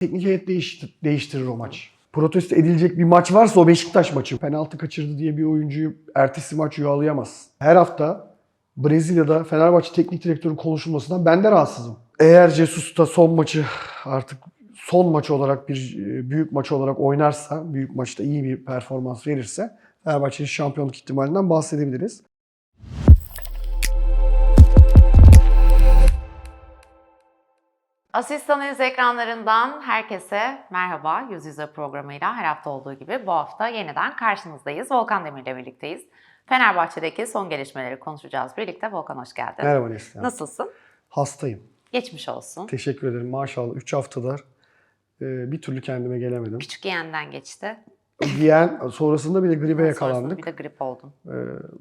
Teknik heyet değiştir, değiştirir o maç. Protesto edilecek bir maç varsa o Beşiktaş maçı. Penaltı kaçırdı diye bir oyuncuyu ertesi maç yuvalayamaz. Her hafta Brezilya'da Fenerbahçe teknik direktörün konuşulmasından ben de rahatsızım. Eğer Jesus son maçı artık son maç olarak bir e, büyük maç olarak oynarsa, büyük maçta iyi bir performans verirse Fenerbahçe'nin şampiyonluk ihtimalinden bahsedebiliriz. Asistan Yüz ekranlarından herkese merhaba. Yüz Yüze programıyla her hafta olduğu gibi bu hafta yeniden karşınızdayız. Volkan Demir ile birlikteyiz. Fenerbahçe'deki son gelişmeleri konuşacağız birlikte. Volkan hoş geldin. Merhaba Neslihan. Nasılsın? Hastayım. Geçmiş olsun. Teşekkür ederim. Maşallah 3 haftadır e, bir türlü kendime gelemedim. Küçük yeğenden geçti. Diyen sonrasında bir de gribe Sonrasında yakalandık. Bir de grip oldun. E,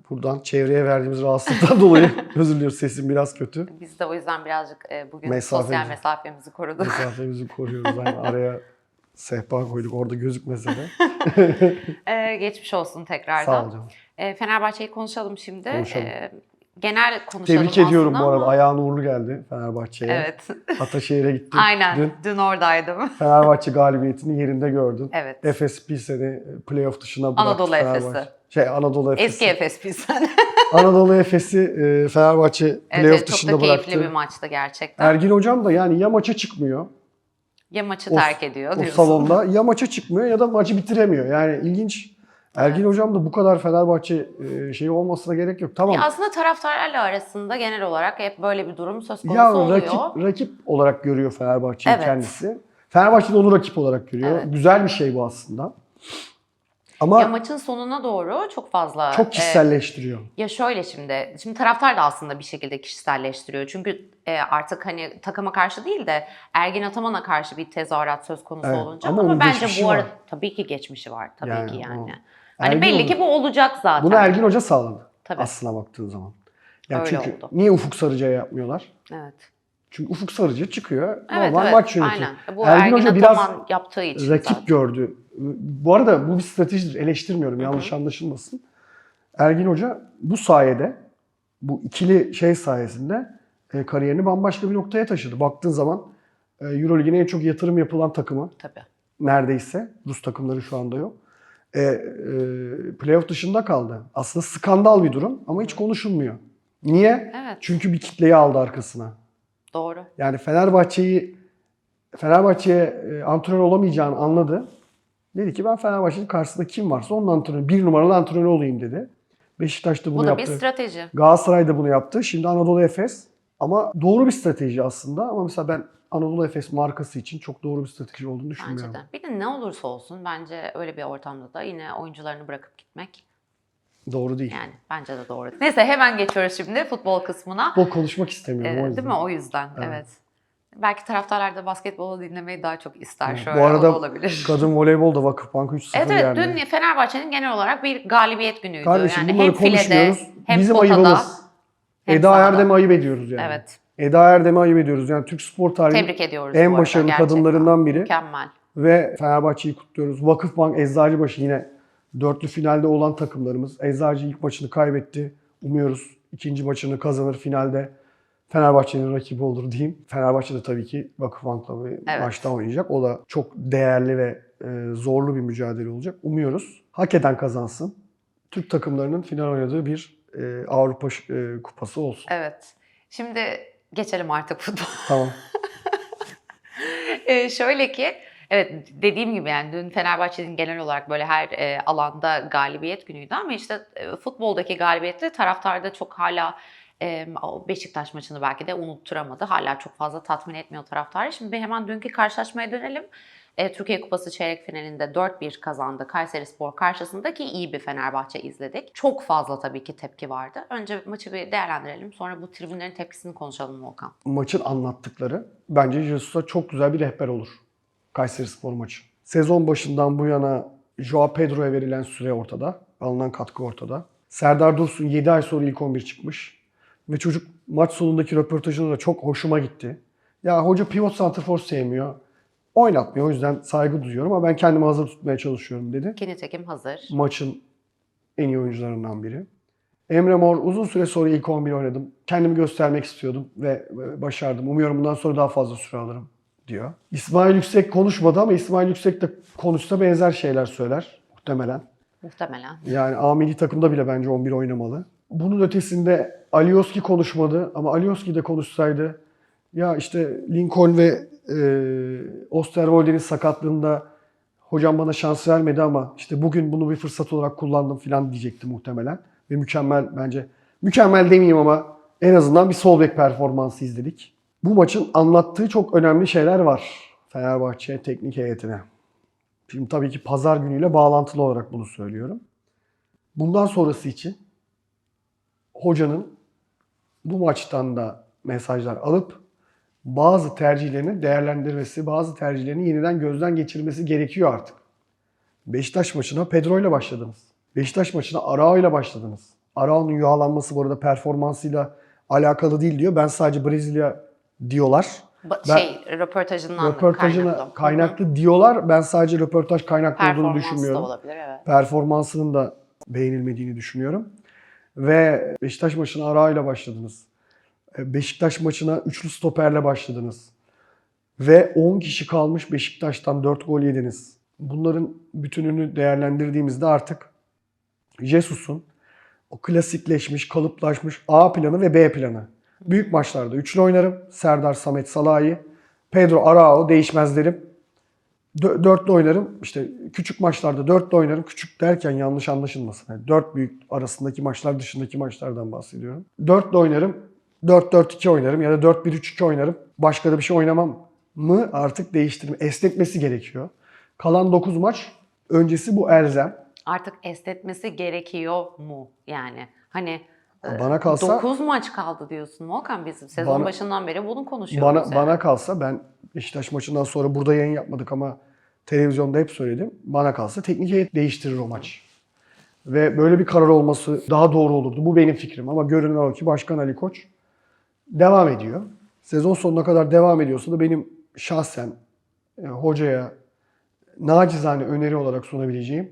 buradan çevreye verdiğimiz rahatsızlıktan dolayı özür diliyoruz. Sesim biraz kötü. Biz de o yüzden birazcık e, bugün Mesafemizi- sosyal mesafemizi koruduk. Mesafemizi koruyoruz. Yani araya sehpa koyduk orada gözükmese de. E, geçmiş olsun tekrardan. Sağ ol canım. E, Fenerbahçe'yi konuşalım şimdi. Konuşalım. E, genel konuşalım Tebrik ediyorum bu arada. ama- Ayağın uğurlu geldi Fenerbahçe'ye. Evet. Ataşehir'e gittin. Aynen. Dün Dün oradaydım. Fenerbahçe galibiyetini yerinde gördün. Evet. Efes seni playoff dışına bıraktı Anadolu. Efes'i. Şey Anadolu Efes'i. Eski Efes Pilsen. Anadolu Efes'i e, Fenerbahçe playoff evet, çok dışında da keyifli bıraktı. bir maçtı gerçekten. Ergin hocam da yani ya maça çıkmıyor ya maçı o- terk ediyor o diyorsun. salonda ya maça çıkmıyor ya da maçı bitiremiyor. Yani ilginç. Ergin hocam da bu kadar Fenerbahçe e, şeyi olmasına gerek yok. Tamam. Ya aslında taraftarlarla arasında genel olarak hep böyle bir durum söz konusu Ya oluyor. rakip rakip olarak görüyor Fenerbahçe'yi Evet. kendisi. Fenerbahçe de onu rakip olarak görüyor. Evet. Güzel bir şey bu aslında. Ama Ya maçın sonuna doğru çok fazla... çok e, kişiselleştiriyor. ya şöyle şimdi, şimdi taraftar da aslında bir şekilde kişiselleştiriyor. Çünkü e, artık hani takıma karşı değil de Ergin Ataman'a karşı bir tezahürat söz konusu Evet, olunca. ama Ama, bence bu arada tabii ki geçmişi var. Tabii Yani ki o- yani. Hani Ergin belli Hoca- ki bu olacak zaten. Bunu Ergin Hoca sağladı. Tabii. Aslına baktığın zaman. Yani Öyle çünkü oldu. niye Ufuk Sarıcı'ya yapmıyorlar? Evet. Çünkü Ufuk Sarıcı çıkıyor. Evet, normal evet. maç yönetiyor. Aynen. Bu Ergin Ergin, Hoca biraz yaptığı için rakip zaten. gördü. Bu arada bu bir stratejidir. Eleştirmiyorum. Yanlış anlaşılmasın. Ergin Hoca bu sayede bu ikili şey sayesinde e, kariyerini bambaşka bir noktaya taşıdı. Baktığın zaman e, Euroleague'in en çok yatırım yapılan takımı Tabii. neredeyse. Rus takımları şu anda yok. E, e, playoff dışında kaldı. Aslında skandal bir durum ama hiç konuşulmuyor. Niye? Evet. Çünkü bir kitleyi aldı arkasına. Doğru. Yani Fenerbahçe'yi Fenerbahçe'ye e, antrenör olamayacağını anladı. Dedi ki ben Fenerbahçe'nin karşısında kim varsa onun antrenörü, bir numaralı antrenör olayım dedi. Beşiktaş'ta bunu Bu da yaptı. bir strateji. Galatasaray da bunu yaptı. Şimdi Anadolu Efes. Ama doğru bir strateji aslında. Ama mesela ben Anadolu Efes markası için çok doğru bir strateji olduğunu düşünmüyorum. Bence de. Bir de ne olursa olsun bence öyle bir ortamda da yine oyuncularını bırakıp gitmek Doğru değil. yani bence de doğru. Neyse hemen geçiyoruz şimdi futbol kısmına. Futbol konuşmak istemiyorum Ee, o yüzden. değil mi? O yüzden. Evet. Evet. Belki taraftarlar da basketbolu dinlemeyi daha çok ister. Evet. Şöyle Bu arada da olabilir. kadın voleybolda Vakıfbank 3-0 Evet evet dün Fenerbahçe'nin genel olarak bir galibiyet günüydü. Kardeşim yani bunları hem filede konuşmuyoruz. hem Bizim potada ayıbımız. hem Eda sahada. Ayıp ediyoruz yani. Evet. Eda Erdem'i ayıp ediyoruz. Yani Türk spor tarihinin en arada başarılı gerçekten. kadınlarından biri. Mükemmel. Ve Fenerbahçe'yi kutluyoruz. Vakıfbank, Eczacıbaşı yine dörtlü finalde olan takımlarımız. Eczacı ilk maçını kaybetti. Umuyoruz ikinci maçını kazanır finalde. Fenerbahçe'nin rakibi olur diyeyim. Fenerbahçe de tabii ki Vakıfbank'la bir Evet. maçta oynayacak. O da çok değerli ve e, zorlu bir mücadele olacak. Umuyoruz. Hak eden kazansın. Türk takımlarının final oynadığı bir e, Avrupa e, kupası olsun. Evet. Şimdi geçelim artık futbol. Tamam. Ee, şöyle ki evet dediğim gibi yani dün Fenerbahçe'nin genel olarak böyle her e, alanda galibiyet günüydü ama işte e, futboldaki galibiyette taraftarda çok hala e, Beşiktaş maçını belki de unutturamadı. Hala çok fazla tatmin etmiyor taraftarı. Şimdi bir hemen dünkü karşılaşmaya dönelim. E, Türkiye Kupası çeyrek finalinde 4-1 kazandı Kayseri Spor karşısındaki iyi bir Fenerbahçe izledik. Çok fazla tabii ki tepki vardı. Önce maçı bir değerlendirelim. Sonra bu tribünlerin tepkisini konuşalım Volkan. maçın anlattıkları bence Jesus'a çok güzel bir rehber olur. Kayseri Spor maçı. Sezon başından bu yana Joao Pedro'ya verilen süre ortada. Alınan katkı ortada. Serdar Dursun 7 ay sonra ilk 11 çıkmış. Ve çocuk maç sonundaki röportajında da çok hoşuma gitti. Ya hoca pivot santrfor sevmiyor. Oynatmıyor. O yüzden saygı duyuyorum ama ben kendimi hazır tutmaya çalışıyorum dedi. Ki nitekim hazır. Maçın en iyi oyuncularından biri. Emre Mor uzun süre sonra ilk 11 oynadım. Kendimi göstermek istiyordum ve ve başardım. Umuyorum bundan sonra daha fazla süre alırım diyor. İsmail Yüksek konuşmadı ama İsmail Yüksek de konuşsa benzer şeyler söyler muhtemelen. Muhtemelen. Yani A takımda bile bence 11 oynamalı. Bunun ötesinde Alioski konuşmadı ama Alioski de konuşsaydı ya işte Lincoln ve e, Osterwolde'nin sakatlığında hocam bana şans vermedi ama işte bugün bunu bir fırsat olarak kullandım falan diyecekti muhtemelen. Ve mükemmel bence mükemmel demeyeyim ama en azından bir sol bek performansı izledik. Bu maçın anlattığı çok önemli şeyler var Fenerbahçe teknik heyetine. Şimdi tabii ki pazar günüyle bağlantılı olarak bunu söylüyorum. Bundan sonrası için hocanın bu maçtan da mesajlar alıp bazı tercihlerini değerlendirmesi, bazı tercihlerini yeniden gözden geçirmesi gerekiyor artık. Beşiktaş maçına Pedro ile başladınız. Beşiktaş maçına Arao ile başladınız. Arao'nun yuhalanması bu arada performansıyla alakalı değil diyor. Ben sadece Brezilya diyorlar. Ba- Ben- şey röportajından Röportajına kaynaklı. kaynaklı, diyorlar. Ben sadece röportaj kaynaklı olduğunu Performans da düşünmüyorum. olabilir evet. Performansının da beğenilmediğini düşünüyorum. Ve Beşiktaş maçına Ara ile başladınız. E, Beşiktaş maçına üçlü stoperle başladınız. Ve 10 kişi kalmış Beşiktaş'tan 4 gol yediniz. Bunların bütününü değerlendirdiğimizde artık Jesus'un o klasikleşmiş, kalıplaşmış A planı ve B planı. Büyük maçlarda üçlü oynarım. Serdar, Samet, Salahi. Pedro, Arao değişmezlerim. Dö- dörtlü oynarım. İşte küçük maçlarda dörtlü oynarım. Küçük derken yanlış anlaşılmasın. Yani dört büyük arasındaki maçlar dışındaki maçlardan bahsediyorum. Dörtlü oynarım. 4-4-2 oynarım ya da 4-1-3-2 oynarım. Başka da bir şey oynamam mı artık değiştirme, esnetmesi gerekiyor. Kalan 9 maç öncesi bu elzem. Artık esnetmesi gerekiyor mu yani? Hani e, Bana kalsa 9 maç kaldı diyorsun Volkan bizim sezon Bana- başından beri bunu konuşuyoruz. bana yani. bana kalsa ben Beşiktaş maçından sonra burada yayın yapmadık ama televizyonda hep söyledim. Bana kalsa teknik heyet değiştirir o maç. Ve böyle bir karar olması daha doğru olurdu. Bu benim fikrim ama görünen o ki Başkan Ali Koç devam ediyor. Sezon sonuna kadar devam ediyorsa da benim şahsen e, hocaya nacizane öneri olarak sunabileceğim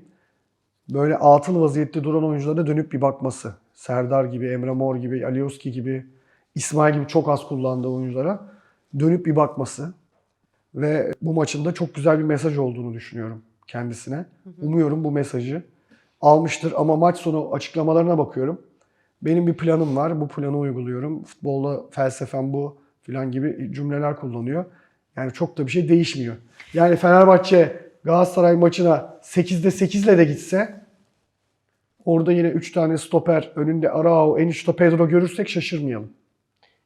böyle atıl vaziyette duran oyunculara dönüp bir bakması. Serdar gibi, Emre Mor gibi, Alioski gibi, İsmail gibi çok az kullandığı oyunculara dönüp bir bakması. Ve bu maçın da çok güzel bir mesaj olduğunu düşünüyorum kendisine. Umuyorum bu mesajı almıştır ama maç sonu açıklamalarına bakıyorum. Benim bir planım var, bu planı uyguluyorum. Futbolda felsefem bu filan gibi cümleler kullanıyor. Yani çok da bir şey değişmiyor. Yani Fenerbahçe Galatasaray maçına 8'de 8 ile de gitse orada yine 3 tane stoper önünde Arao, Enişte Pedro görürsek şaşırmayalım.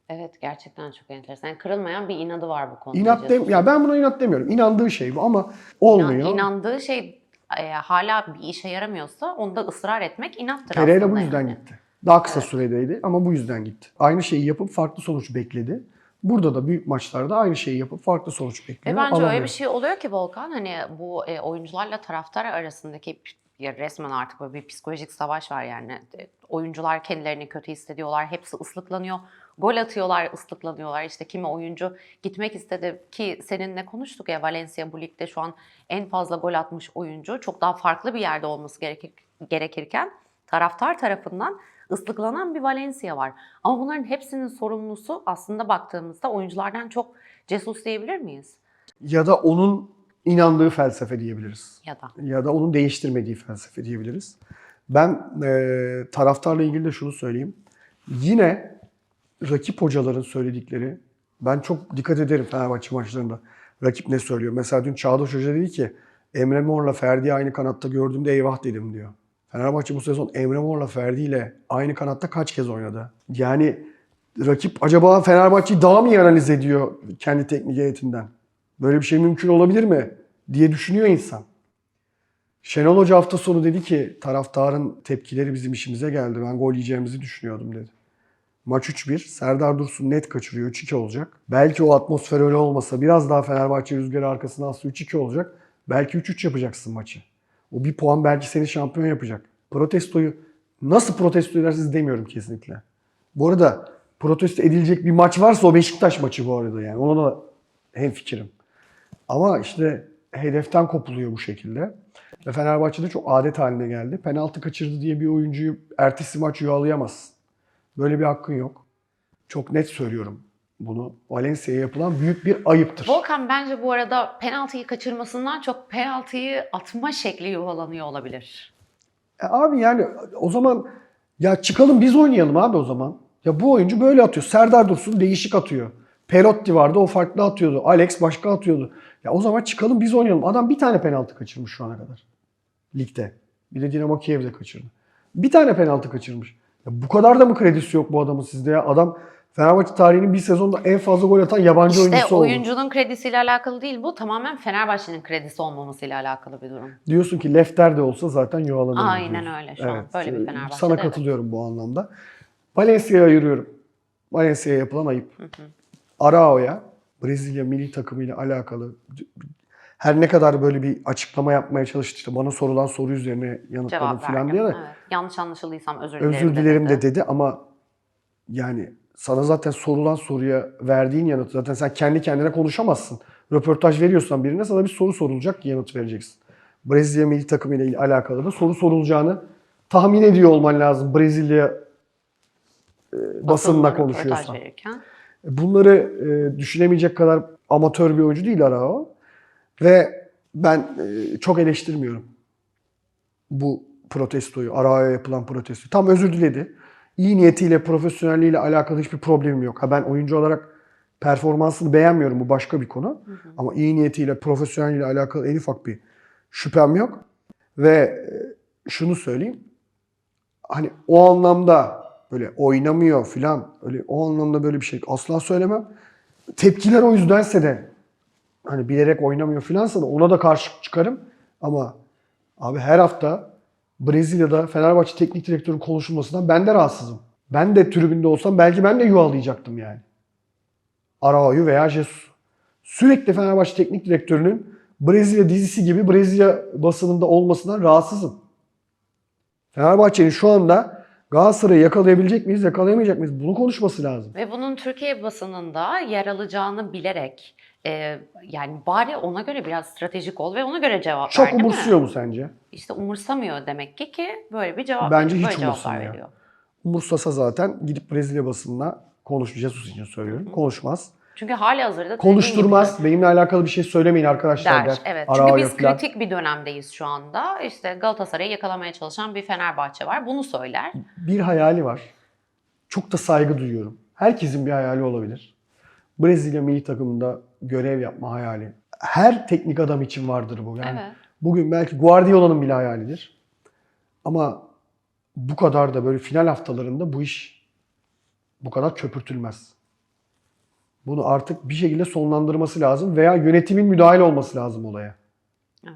Evet gerçekten çok enteresan. Yani kırılmayan bir inadı var bu konuda. İnat dem ya ben buna inat demiyorum. İnandığı şey bu ama olmuyor. İnan- inandığı şey e, hala bir işe yaramıyorsa onda ısrar etmek inattır Pereira aslında bu yüzden yani. gitti. Daha kısa süredeydi ama bu yüzden gitti. Aynı şeyi yapıp farklı sonuç bekledi. Burada da büyük maçlarda aynı şeyi yapıp farklı sonuç bekliyor. Ve bence alamıyor. öyle bir şey oluyor ki Volkan hani bu e, oyuncularla taraftar arasındaki ya resmen artık böyle bir psikolojik savaş var yani. E, Oyuncular kendilerini kötü hissediyorlar. Hepsi ıslıklanıyor. Gol atıyorlar, ıslıklanıyorlar. İşte kimi oyuncu gitmek istedi ki seninle konuştuk ya Valencia bu ligde şu an en fazla gol atmış oyuncu. Çok daha farklı bir yerde olması gerekir, gerekirken taraftar tarafından ıslıklanan bir Valencia var. Ama bunların hepsinin sorumlusu aslında baktığımızda oyunculardan çok Jesus diyebilir miyiz? Ya da onun inandığı felsefe diyebiliriz. Ya da. Ya da onun değiştirmediği felsefe diyebiliriz. Ben e, taraftarla ilgili de şunu söyleyeyim. Yine rakip hocaların söyledikleri, ben çok dikkat ederim Fenerbahçe maçlarında. Rakip ne söylüyor? Mesela dün Çağdaş Hoca dedi ki Emre Mor'la Ferdi'yi aynı kanatta gördüğümde eyvah dedim diyor. Fenerbahçe bu sezon Emre Mor'la Ferdi ile aynı kanatta kaç kez oynadı? Yani rakip acaba Fenerbahçe'yi daha mı iyi analiz ediyor kendi teknik heyetinden? Böyle bir şey mümkün olabilir mi? diye düşünüyor insan. Şenol Hoca hafta sonu dedi ki taraftarın tepkileri bizim işimize geldi. Ben gol yiyeceğimizi düşünüyordum dedi. Maç 3-1. Serdar Dursun net kaçırıyor. 3-2 olacak. Belki o atmosfer öyle olmasa biraz daha Fenerbahçe rüzgarı arkasına alsa 3-2 olacak. Belki 3-3 yapacaksın maçı. O bir puan belki seni şampiyon yapacak. Protestoyu nasıl protesto edersiniz demiyorum kesinlikle. Bu arada protesto edilecek bir maç varsa o Beşiktaş maçı bu arada yani. Ona da hemfikirim. Ama işte hedeften kopuluyor bu şekilde. Ve Fenerbahçe'de çok adet haline geldi. Penaltı kaçırdı diye bir oyuncuyu ertesi maç yuvalayamazsın. Böyle bir hakkın yok. Çok net söylüyorum. Bunu. Valencia'ya yapılan büyük bir ayıptır. Volkan bence bu arada penaltıyı kaçırmasından çok penaltıyı atma şekli yuvalanıyor olabilir. E abi yani o zaman ya çıkalım biz oynayalım abi o zaman. Ya bu oyuncu böyle atıyor. Serdar Dursun değişik atıyor. Perotti vardı o farklı atıyordu. Alex başka atıyordu. Ya o zaman çıkalım biz oynayalım. Adam bir tane penaltı kaçırmış şu ana kadar. Ligde. Bir de Dinamo Kiev'de kaçırdı. Bir tane penaltı kaçırmış. Ya bu kadar da mı kredisi yok bu adamın sizde ya? Adam Fenerbahçe tarihinin bir sezonda en fazla gol atan yabancı İşte oyuncusu oldu. oyuncunun kredisiyle alakalı değil bu. Tamamen Fenerbahçe'nin kredisi olmamasıyla alakalı bir durum. Diyorsun ki Lefter de olsa zaten yuvalanır. Aynen diyorsun. öyle şu an. Böyle bir Fenerbahçe'de, Sana evet. katılıyorum bu anlamda. Valencia'ya ayırıyorum. Valencia'ya yapılan ayıp. Arao'ya Brezilya milli takımıyla alakalı her ne kadar böyle bir açıklama yapmaya çalıştı işte bana sorulan soru üzerine yanıtladım falan diye de Evet. Yanlış anlaşıldıysam özür dilerim. özür dilerim de dedi. dedi ama yani sana zaten sorulan soruya verdiğin yanıt zaten sen kendi kendine konuşamazsın. Röportaj veriyorsan birine sana bir soru sorulacak yanıt vereceksin. Brezilya milli takımıyla ile alakalı da soru sorulacağını tahmin ediyor olman lazım Brezilya e, basınla konuşuyorsan. verirken. Bunları e, düşünemeyecek kadar amatör bir oyuncu değil Arao. Ve ben e, çok eleştirmiyorum bu protestoyu, Arao'ya yapılan protestoyu. Tam özür diledi. İyi niyetiyle, profesyonelliğiyle alakalı hiçbir problemim yok. Ha ben oyuncu olarak performansını beğenmiyorum bu başka bir konu. Ama iyi niyetiyle, profesyonelliğiyle alakalı en ufak bir şüphem yok. Ve e, şunu söyleyeyim. Hani o anlamda böyle oynamıyor filan öyle o anlamda böyle bir şey asla söylemem. Tepkiler o yüzdense de hani bilerek oynamıyor filansa da ona da karşı çıkarım. Ama abi her hafta Brezilya'da Fenerbahçe teknik direktörün konuşulmasından ben de rahatsızım. Ben de tribünde olsam belki ben de yuvalayacaktım yani. Arao'yu veya Jesus. Sürekli Fenerbahçe teknik direktörünün Brezilya dizisi gibi Brezilya basınında olmasından rahatsızım. Fenerbahçe'nin şu anda Galatasaray'ı yakalayabilecek miyiz, yakalayamayacak mıyız? Bunu konuşması lazım. Ve bunun Türkiye basınında yer alacağını bilerek e, yani bari ona göre biraz stratejik ol ve ona göre cevap ver Çok değil mi? umursuyor mu sence? İşte umursamıyor demek ki ki böyle bir cevap Bence hiç böyle umursamıyor. veriyor. Umursasa zaten gidip Brezilya basınına konuş, Jesus için söylüyorum. Konuşmaz. Çünkü hali hazırda Konuşturmaz. Benimle alakalı bir şey söylemeyin arkadaşlar der. der. Evet. Arao'ya Çünkü biz falan. kritik bir dönemdeyiz şu anda. İşte Galatasaray'ı yakalamaya çalışan bir Fenerbahçe var. Bunu söyler. bir hayali var. Çok da saygı duyuyorum. Herkesin bir hayali olabilir. Brezilya milli takımında görev yapma hayali. Her teknik adam için vardır bu. Yani Evet. bugün belki Guardiola'nın bile hayalidir. Ama bu kadar da böyle final haftalarında bu iş bu kadar köpürtülmez. Bunu artık bir şekilde sonlandırması lazım veya yönetimin müdahale olması lazım olaya. Evet.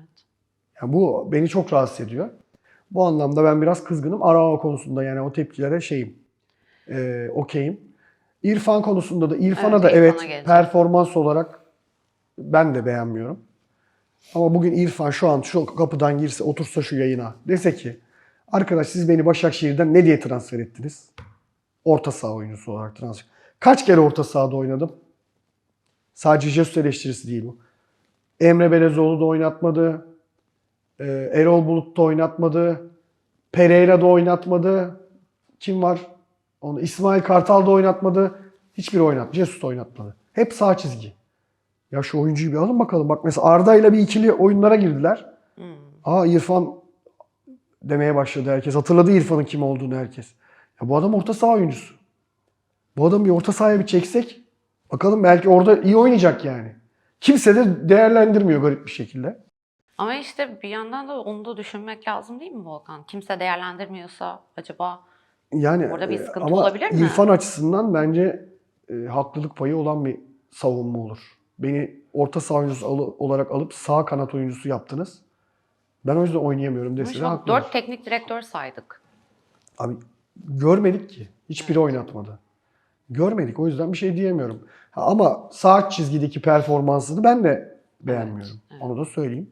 Yani bu beni çok rahatsız ediyor. Bu anlamda ben biraz kızgınım. Arao konusunda yani o tepkilere şeyim. E, okeyim. İrfan konusunda da İrfan'a Evet, da İrfan'a evet geleceğim. performans olarak ben de beğenmiyorum. Ama bugün İrfan şu an şu kapıdan girse otursa şu yayına dese ki arkadaş siz beni Başakşehir'den ne diye transfer ettiniz? Orta saha oyuncusu olarak transfer. Kaç kere orta sahada oynadım? Sadece Jesus eleştirisi değil bu. Emre Belezoğlu da oynatmadı. Ee, Erol Bulut da oynatmadı. Pereira da oynatmadı. Kim var? Onu İsmail Kartal da oynatmadı. Hiçbiri oynatmadı. Jesus da oynatmadı. Hep sağ çizgi. Ya şu oyuncuyu bir alın bakalım. Bak mesela Arda ile bir ikili oyunlara girdiler. Hmm. Aa İrfan demeye başladı herkes. Hatırladı İrfan'ın kim olduğunu herkes. Ya bu adam orta saha oyuncusu. Bu adamı bir orta sahaya bir çeksek bakalım belki orada iyi oynayacak yani. Kimse de değerlendirmiyor garip bir şekilde. Ama işte bir yandan da onu da düşünmek lazım değil mi Volkan? Kimse değerlendirmiyorsa acaba Yani Orada bir e, sıkıntı ama olabilir mi? İrfan açısından bence e, haklılık payı olan bir savunma olur. Beni orta saha oyuncusu alı- olarak alıp sağ kanat oyuncusu yaptınız. Ben o yüzden oynayamıyorum an haklılar. dört teknik direktör saydık. Abi görmedik ki. Hiçbiri oynatmadı. Görmedik. O yüzden bir şey diyemiyorum. Ha, ama sağ çizgideki performansını ben de beğenmiyorum. evet. Onu da söyleyeyim.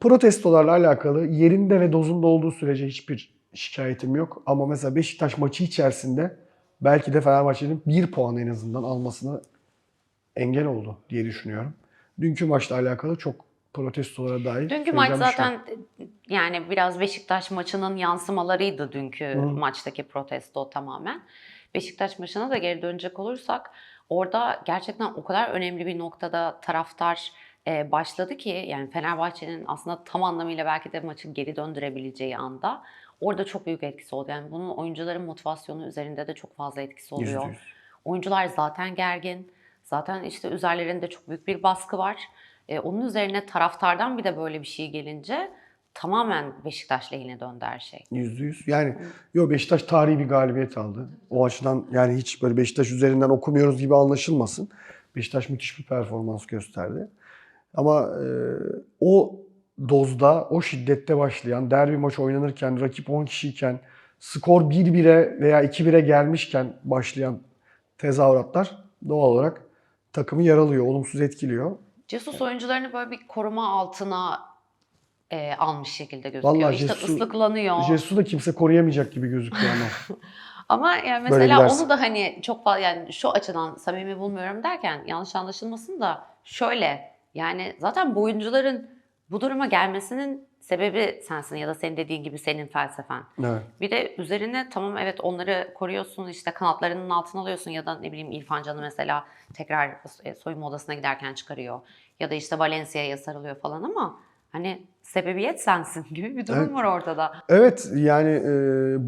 Protestolarla alakalı yerinde ve dozunda olduğu sürece hiçbir şikayetim yok. Ama mesela Beşiktaş maçı içerisinde belki de Fenerbahçe'nin bir puan en azından almasına engel oldu diye düşünüyorum. Dünkü maçla alakalı çok protestolara dair Dünkü maç şey zaten yani biraz Beşiktaş maçının yansımalarıydı dünkü Hı. maçtaki protesto tamamen. Beşiktaş maçına da geri dönecek olursak Orada gerçekten o kadar önemli bir noktada taraftar e, başladı ki yani Fenerbahçe'nin aslında tam anlamıyla belki de maçı geri döndürebileceği anda orada çok büyük etkisi oldu. Yani bunun oyuncuların motivasyonu üzerinde de çok fazla etkisi oluyor. yüz. Oyuncular zaten gergin. Zaten işte üzerlerinde çok büyük bir baskı var. E, onun üzerine taraftardan bir de böyle bir şey gelince tamamen Beşiktaş lehine döndü her şey. Yüzde yüz. Yani yo Beşiktaş tarihi bir galibiyet aldı. O açıdan yani hiç böyle Beşiktaş üzerinden okumuyoruz gibi anlaşılmasın. Beşiktaş müthiş bir performans gösterdi. Ama e, o dozda, o şiddette başlayan, derbi maç oynanırken, rakip 10 kişiyken, skor 1-1'e veya 2-1'e gelmişken başlayan tezahüratlar doğal olarak takımı yaralıyor, olumsuz etkiliyor. Jesus oyuncularını böyle bir koruma altına e, almış şekilde gözüküyor. Vallahi işte Jesus- ıslıklanıyor. Jesus'u da kimse koruyamayacak gibi gözüküyor ama. Ama yani mesela onu da hani çok fazla yani şu açıdan samimi bulmuyorum derken yanlış anlaşılmasın da şöyle yani zaten bu oyuncuların bu duruma gelmesinin sebebi sensin ya da senin dediğin gibi senin felsefen. Evet. Bir de üzerine tamam evet onları koruyorsun işte kanatlarının altına alıyorsun ya da ne bileyim İrfan Can'ı mesela tekrar e, soyunma odasına giderken çıkarıyor. Ya da işte Valencia'ya sarılıyor falan ama hani sebebiyet sensin gibi bir durum Evet. var ortada. Evet yani e,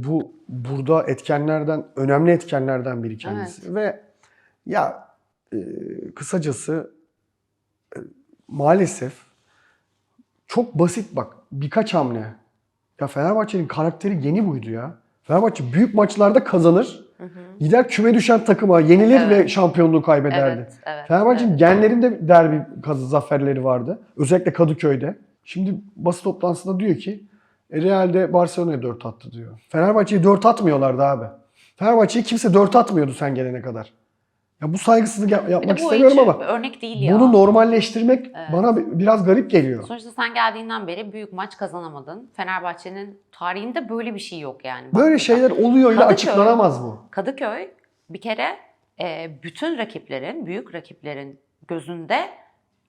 bu burada etkenlerden önemli etkenlerden biri kendisi ve ya e, kısacası e, maalesef çok basit bak birkaç hamle. Ya Fenerbahçe'nin karakteri yeni buydu ya. Fenerbahçe büyük maçlarda kazanır. Gider küme düşen takıma yenilir Evet. ve şampiyonluğu kaybederdi. Evet, evet. Fenerbahçe'nin evet. genlerinde derbi kazı zaferleri vardı. Özellikle Kadıköy'de. Şimdi basın toplantısında diyor ki e, Real'de Barcelona'ya 4 attı diyor. Fenerbahçe'yi 4 atmıyorlardı abi. Fenerbahçe'yi kimse 4 atmıyordu sen gelene kadar. Ya bu saygısızlık yap- yapmak bu istemiyorum hiç ama örnek değil ya. bunu normalleştirmek Evet. bana bi- biraz garip geliyor. Sonuçta sen geldiğinden beri büyük maç kazanamadın. Fenerbahçe'nin tarihinde böyle bir şey yok yani. Böyle baktığında. şeyler oluyor ile Kadıköy- açıklanamaz bu. Kadıköy bir kere e, bütün rakiplerin, büyük rakiplerin gözünde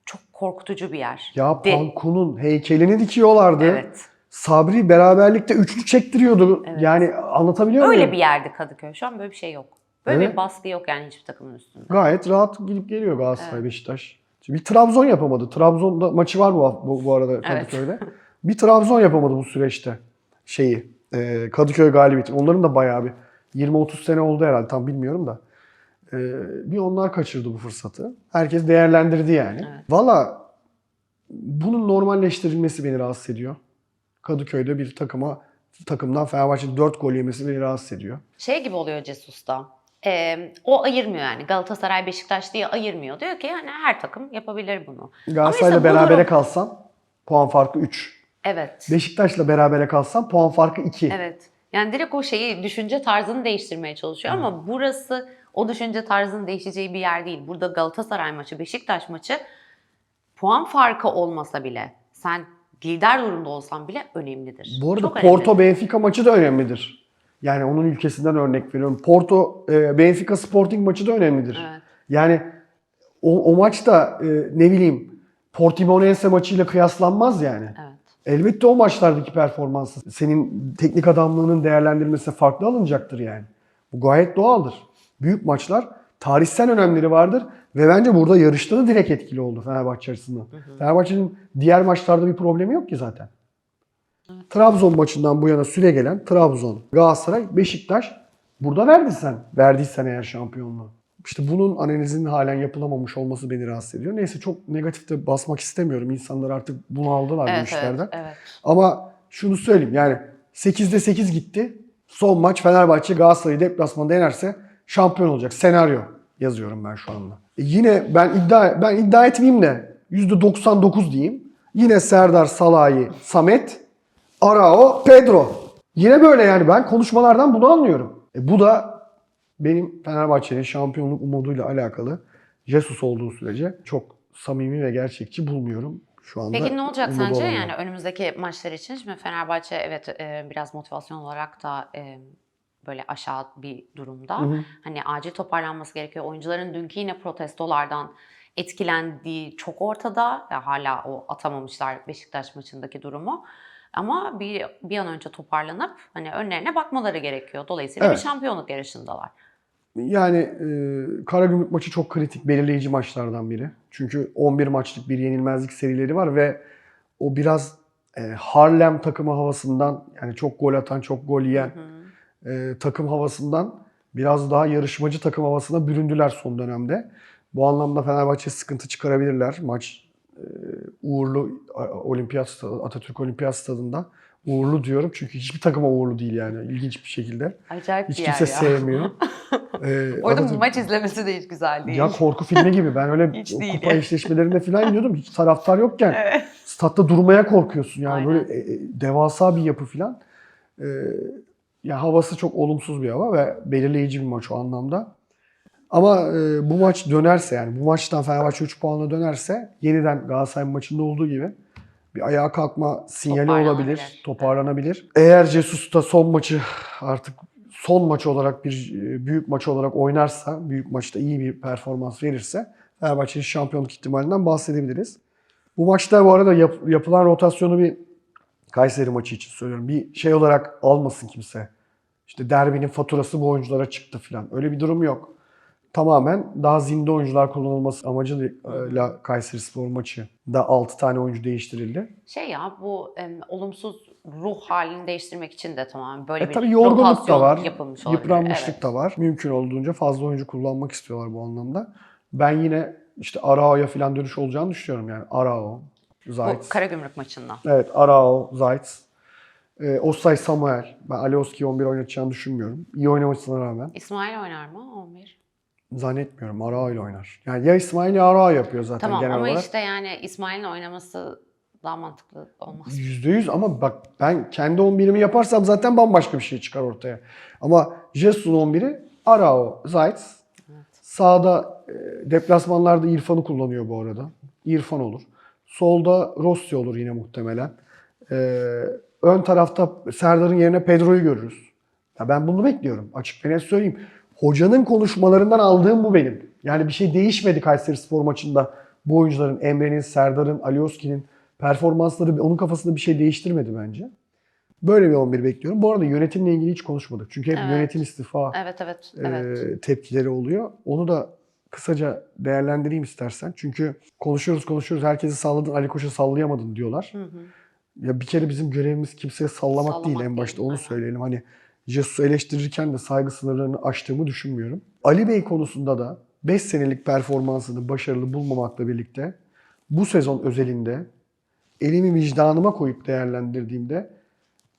çok korkutucu bir yer. Ya De- Panku'nun heykelini dikiyorlardı. Evet. Sabri beraberlikte üçlü çektiriyordu. Evet. Yani anlatabiliyor muyum? Öyle bir yerdi Kadıköy. Şu an böyle bir şey yok. Böyle Evet. bir baskı yok yani hiçbir takımın üstünde. Gayet rahat gidip geliyor Galatasaray Beşiktaş. Şimdi bir Trabzon yapamadı. Trabzon'da maçı var bu, bu, bu arada Kadıköy'de. Bir Trabzon yapamadı bu süreçte şeyi. e, Kadıköy galibiyeti. Onların da bayağı bir 20-30 sene oldu herhalde tam bilmiyorum da. E, bir onlar kaçırdı bu fırsatı. Herkes değerlendirdi yani. Evet. Valla bunun normalleştirilmesi beni rahatsız ediyor. Kadıköy'de bir takıma takımdan Fenerbahçe'nin 4 gol yemesi beni rahatsız ediyor. Şey gibi oluyor Cesus'ta. E, o ayırmıyor yani. Galatasaray, Beşiktaş diye ayırmıyor. Diyor ki hani her takım yapabilir bunu. Galatasaray'la işte berabere durum- kalsam puan farkı 3. Evet. Beşiktaş'la berabere kalsam puan farkı 2. Evet. Yani direkt o şeyi düşünce tarzını değiştirmeye çalışıyor ama burası o düşünce tarzının değişeceği bir yer değil. Burada Galatasaray maçı, Beşiktaş maçı puan farkı olmasa bile sen lider durumda olsan bile önemlidir. Bu arada Çok. Porto Benfica maçı da önemlidir. Yani onun ülkesinden örnek veriyorum. Porto e, Benfica Sporting maçı da önemlidir. Evet. Yani o, o maç da e, ne bileyim Portimonense maçıyla kıyaslanmaz yani. Evet. Elbette o maçlardaki performansı senin teknik adamlığının değerlendirilmesine farklı alınacaktır yani. Bu gayet doğaldır. Büyük maçlar tarihsel önemleri vardır ve bence burada yarışta da direkt etkili oldu Fenerbahçe açısından. Fenerbahçe'nin diğer maçlarda bir problemi yok ki zaten. Trabzon maçından bu yana süre gelen Trabzon, Galatasaray, Beşiktaş burada verdin sen. Verdiysen eğer şampiyonluğu. İşte bunun analizinin halen yapılamamış olması beni rahatsız ediyor. Neyse çok negatifte basmak istemiyorum. İnsanlar artık bunu aldılar bu Evet, işlerden. evet, evet. Ama şunu söyleyeyim yani 8'de 8 gitti. Son maç Fenerbahçe Galatasaray'ı deplasmanda yenerse şampiyon olacak. Senaryo yazıyorum ben şu anda. E yine ben iddia ben iddia etmeyeyim de %99 diyeyim. Yine Serdar Salahi, Samet, Arao, Pedro. Yine böyle yani ben konuşmalardan bunu anlıyorum. E bu da benim Fenerbahçe'nin şampiyonluk umuduyla alakalı Jesus olduğu sürece çok samimi ve gerçekçi bulmuyorum şu anda. Peki ne olacak sence olanlar. yani önümüzdeki maçlar için? Şimdi Fenerbahçe evet e, biraz motivasyon olarak da e, böyle aşağı bir durumda. Hı hı. Hani acil toparlanması gerekiyor. Oyuncuların dünkü yine protestolardan etkilendiği çok ortada. Ya hala o atamamışlar Beşiktaş maçındaki durumu. Ama bir, bir an önce toparlanıp hani önlerine bakmaları gerekiyor. Dolayısıyla Evet. bir şampiyonluk yarışındalar. Yani e, Karagümrük maçı çok kritik, belirleyici maçlardan biri. Çünkü 11 maçlık bir yenilmezlik serileri var ve o biraz e, Harlem takımı havasından yani çok gol atan, çok gol yiyen e, takım havasından biraz daha yarışmacı takım havasına büründüler son dönemde. Bu anlamda Fenerbahçe sıkıntı çıkarabilirler. Maç uğurlu A- Olimpiyat Atatürk Olimpiyat Stadında. Uğurlu diyorum çünkü hiçbir takıma uğurlu değil yani ilginç bir şekilde. Acayip Hiç bir yer kimse ya. sevmiyor. Ee, Orada Atatürk- maç izlemesi de hiç güzel değil. ya korku filmi gibi. Ben öyle Hiç değil kupa ya. eşleşmelerinde falan gidiyordum. Hiç taraftar yokken. Evet. Statta durmaya korkuyorsun. Yani Aynen. böyle e, e, devasa bir yapı falan. Ee, ya havası çok olumsuz bir hava ve belirleyici bir maç o anlamda. Ama e, bu maç dönerse yani bu maçtan Fenerbahçe 3 puanla dönerse yeniden Galatasaray maçında olduğu gibi bir ayağa kalkma sinyali olabilir, toparlanabilir. Eğer Jesus da son maçı artık son maç olarak bir e, büyük maç olarak oynarsa, büyük maçta iyi bir performans verirse Fenerbahçe'nin şampiyonluk ihtimalinden bahsedebiliriz. Bu maçta bu arada yap- yapılan rotasyonu bir Kayseri maçı için söylüyorum. Bir şey olarak almasın kimse. İşte derbinin faturası bu oyunculara çıktı falan. Öyle bir durum yok. Tamamen daha zinde oyuncular kullanılması amacıyla Kayseri Spor maçı da 6 tane oyuncu değiştirildi. Şey ya bu em, olumsuz ruh halini değiştirmek için de tamamen böyle E bir tabii yorgunluk da var, yapılmış olabilir. yıpranmışlık Evet. da var. Mümkün olduğunca fazla oyuncu kullanmak istiyorlar bu anlamda. Ben yine işte Arao'ya falan dönüş olacağını düşünüyorum yani. Arao, Zayt. Bu Karagümrük maçında. Evet, Arao, Zayt. E, Osay Samuel. Ben Alioski'yi 11 oynatacağını düşünmüyorum. İyi oynamasına rağmen. İsmail oynar mı 11? Zannetmiyorum. Arao ile oynar. Yani ya İsmail ya Arao yapıyor zaten Tamam genel ama olarak. işte yani İsmail'in oynaması daha mantıklı olmaz. %100 ama bak ben kendi 11'imi yaparsam zaten bambaşka bir şey çıkar ortaya. Ama Jesus'un 11'i Arao, Zayt. Sağda e, deplasmanlarda İrfan'ı kullanıyor bu arada. İrfan olur. Solda Rossi olur yine muhtemelen. E, ön tarafta Serdar'ın yerine Pedro'yu görürüz. Ya ben bunu bekliyorum. Açık ve net söyleyeyim. Hocanın konuşmalarından aldığım bu benim. Yani bir şey değişmedi Kayseri Spor maçında. Bu oyuncuların Emre'nin, Serdar'ın, Alioski'nin performansları onun kafasında bir şey değiştirmedi bence. Böyle bir 11 bekliyorum. Bu arada yönetimle ilgili hiç konuşmadık. Çünkü hep Evet. yönetim istifa Evet evet e, evet. tepkileri oluyor. Onu da kısaca değerlendireyim istersen. Çünkü konuşuyoruz konuşuyoruz. Herkesi salladın Ali Koç'a sallayamadın diyorlar. Hı hı. Ya bir kere bizim görevimiz kimseye sallamak, Sallamak değil en değil, başta onu aynen. söyleyelim. Hani Jesus'u eleştirirken de saygı sınırlarını aştığımı düşünmüyorum. Ali Bey konusunda da 5 senelik performansını başarılı bulmamakla birlikte bu sezon özelinde elimi vicdanıma koyup değerlendirdiğimde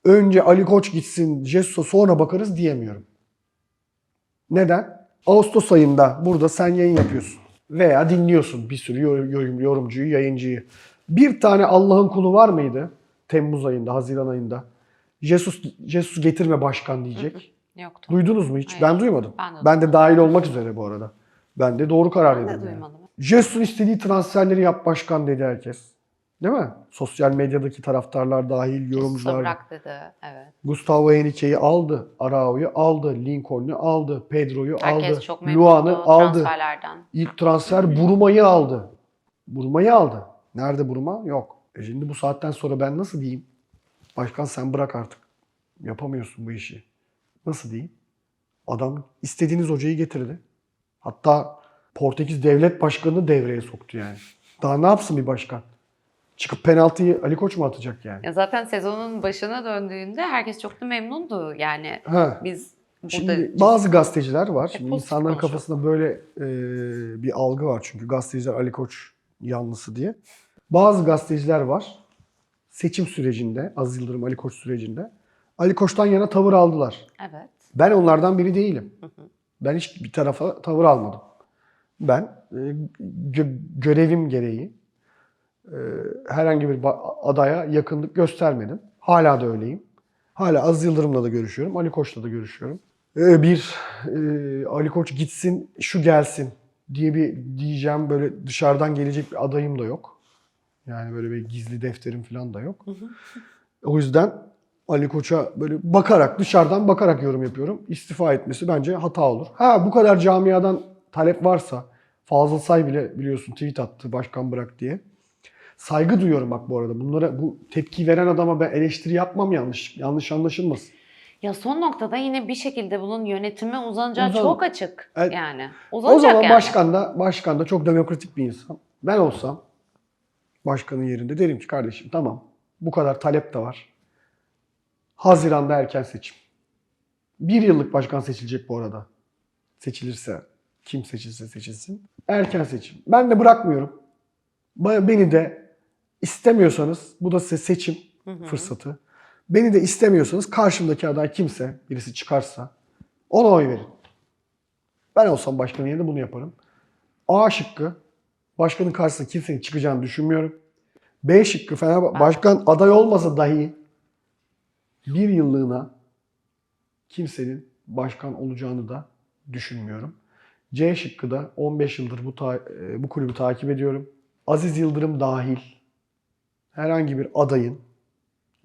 önce Ali Koç gitsin Jesus'a sonra bakarız diyemiyorum. Neden? Ağustos ayında burada sen yayın yapıyorsun veya dinliyorsun bir sürü yor- yorum, yorumcuyu, yayıncıyı. Bir tane Allah'ın kulu var mıydı Temmuz ayında, Haziran ayında? Jesus, Jesus getirme başkan diyecek. Yoktu. Duydunuz mu hiç? Hayır. Ben duymadım. Ben de Ben de dahil olmak üzere bu arada. Ben de doğru karar Ben dedim. de yani. duymadım. Jesus'un istediği transferleri yap başkan dedi herkes. Değil mi? Sosyal medyadaki taraftarlar dahil, yorumcular. bırak dedi. Evet. Gustavo Henrique'yi aldı, Arao'yu aldı, Lincoln'u aldı, Pedro'yu aldı, Luan'ı aldı. İlk transfer Buruma'yı aldı. Buruma'yı aldı. Nerede Buruma? Yok. E şimdi bu saatten sonra ben nasıl diyeyim? Başkan sen bırak artık. Yapamıyorsun bu işi. Nasıl diyeyim? Adam istediğiniz hocayı getirdi. Hatta Portekiz devlet başkanını devreye soktu yani. Daha ne yapsın bir başkan? Çıkıp penaltıyı Ali Koç mu atacak yani? Ya zaten sezonun başına döndüğünde herkes çok da memnundu. Yani Ha. biz burada Şimdi bazı gazeteciler var. Şimdi pozitif insanların konuşalım. kafasında böyle e, bir algı var. Çünkü gazeteciler Ali Koç yanlısı diye. Bazı gazeteciler var. Seçim sürecinde, Aziz Yıldırım Ali Koç sürecinde Ali Koç'tan yana tavır aldılar. evet. Ben onlardan biri değilim. Ben hiç bir tarafa tavır almadım. Ben e, gö- görevim gereği e, herhangi bir adaya yakınlık göstermedim. Hala da öyleyim. Hala Aziz Yıldırım'la da görüşüyorum. Ali Koç'la da görüşüyorum. E, bir e, Ali Koç gitsin, şu gelsin diye bir diyeceğim böyle dışarıdan gelecek bir adayım da yok. Yani böyle bir gizli defterim falan da yok. O yüzden Ali Koç'a böyle bakarak, dışarıdan bakarak yorum yapıyorum. İstifa etmesi bence hata olur. Ha bu kadar camiadan talep varsa, Fazıl Say bile biliyorsun tweet attı başkan bırak diye. Saygı duyuyorum bak bu arada. Bunlara bu tepki veren adama ben eleştiri yapmam yanlış. Yanlış anlaşılmasın. Ya son noktada yine bir şekilde bunun yönetime uzanacağı Uzan- çok açık. Evet. Yani O uzanacak zaman yani. başkan da başkan da çok demokratik bir insan. Ben olsam başkanın yerinde derim ki kardeşim tamam bu kadar talep de var. Haziran'da erken seçim. Bir yıllık başkan seçilecek bu arada. Seçilirse kim seçilse seçilsin. Erken seçim. Ben de bırakmıyorum. Beni de istemiyorsanız bu da size seçim Hı hı. fırsatı. Beni de istemiyorsanız karşımdaki aday kimse birisi çıkarsa ona oy verin. Ben olsam başkanın yerinde bunu yaparım. A şıkkı başkanın karşısına kimsenin çıkacağını düşünmüyorum. B şıkkı Fenerbahçe başkan aday olmasa dahi bir yıllığına kimsenin başkan olacağını da düşünmüyorum. C şıkkı da 15 yıldır bu ta- e, bu kulübü takip ediyorum. Aziz Yıldırım dahil herhangi bir adayın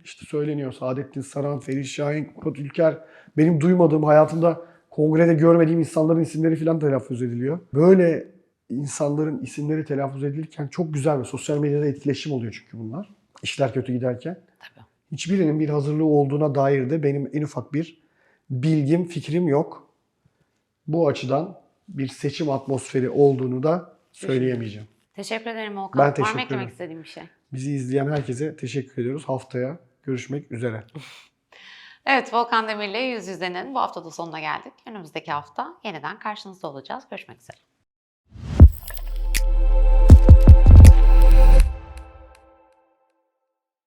işte söyleniyor Saadettin Saran, Ferit Şahin, Kubat Ülker benim duymadığım hayatımda kongrede görmediğim insanların isimleri falan telaffuz ediliyor. Böyle insanların isimleri telaffuz edilirken çok güzel ve sosyal medyada etkileşim oluyor çünkü bunlar. İşler kötü giderken. Tabii. Hiçbirinin bir hazırlığı olduğuna dair de benim en ufak bir bilgim, fikrim yok. Bu açıdan bir seçim atmosferi olduğunu da söyleyemeyeceğim. Teşekkür ederim Volkan. Ben Var mı teşekkür eklemek ederim. istediğim bir şey? Bizi izleyen herkese teşekkür ediyoruz. Haftaya görüşmek üzere. Evet Volkan Demir'le Yüz Yüze'nin bu haftada sonuna geldik. Önümüzdeki hafta yeniden karşınızda olacağız. Görüşmek üzere.